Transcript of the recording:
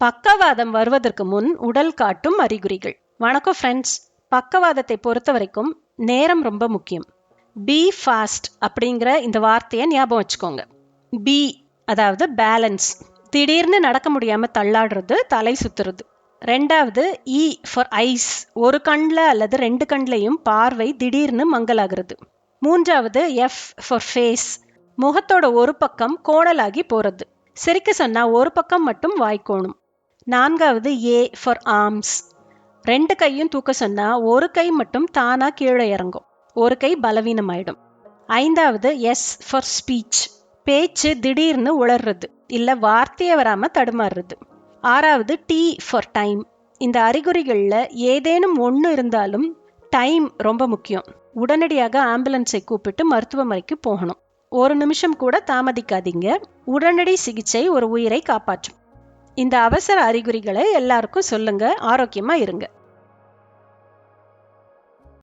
பக்கவாதம் வருவதற்கு முன் உடல் காட்டும் அறிகுறிகள். வணக்கம் ஃப்ரெண்ட்ஸ் பக்கவாதத்தை பொறுத்த வரைக்கும் நேரம் ரொம்ப முக்கியம். பி ஃபாஸ்ட் அப்படிங்கிற இந்த வார்த்தையை ஞாபகம் வச்சுக்கோங்க. பி அதாவது பேலன்ஸ் திடீர்னு நடக்க முடியாம தள்ளாடுறது தலை சுத்துறது. ரெண்டாவது இ ஃபார் ஐஸ் ஒரு கண்ணில் அல்லது ரெண்டு கண்லையும் பார்வை திடீர்னு மங்கலாகிறது. மூன்றாவது எஃப் ஃபார் ஃபேஸ் முகத்தோட ஒரு பக்கம் கோணலாகி போறது. சிரிக்க சொன்னா ஒரு பக்கம் மட்டும் வாய்க்கோணும் நான்காவது ஏ ஃபார் ஆர்ம்ஸ் ரெண்டு கையும் தூக்க சொன்னா ஒரு கை மட்டும் தானா கீழே இறங்கும். ஒரு கை பலவீனமாயிடும். ஐந்தாவது எஸ் ஃபார் ஸ்பீச் பேச்சு திடீர்னு உளர்றது இல்ல வார்த்தையை வராம தடுமாறுறது. ஆறாவது டி ஃபார் டைம் இந்த அறிகுறிகளில் ஏதேனும் ஒன்று இருந்தாலும் டைம் ரொம்ப முக்கியம். உடனடியாக ஆம்புலன்ஸை கூப்பிட்டு மருத்துவமனைக்கு போகணும். ஒரு நிமிஷம் கூட தாமதிக்காதீங்க. உடனடி சிகிச்சை ஒரு உயிரை காப்பாற்றும். இந்த அவசர அறிகுறிகளை எல்லாருக்கும் சொல்லுங்க ஆரோக்கியமா இருங்க.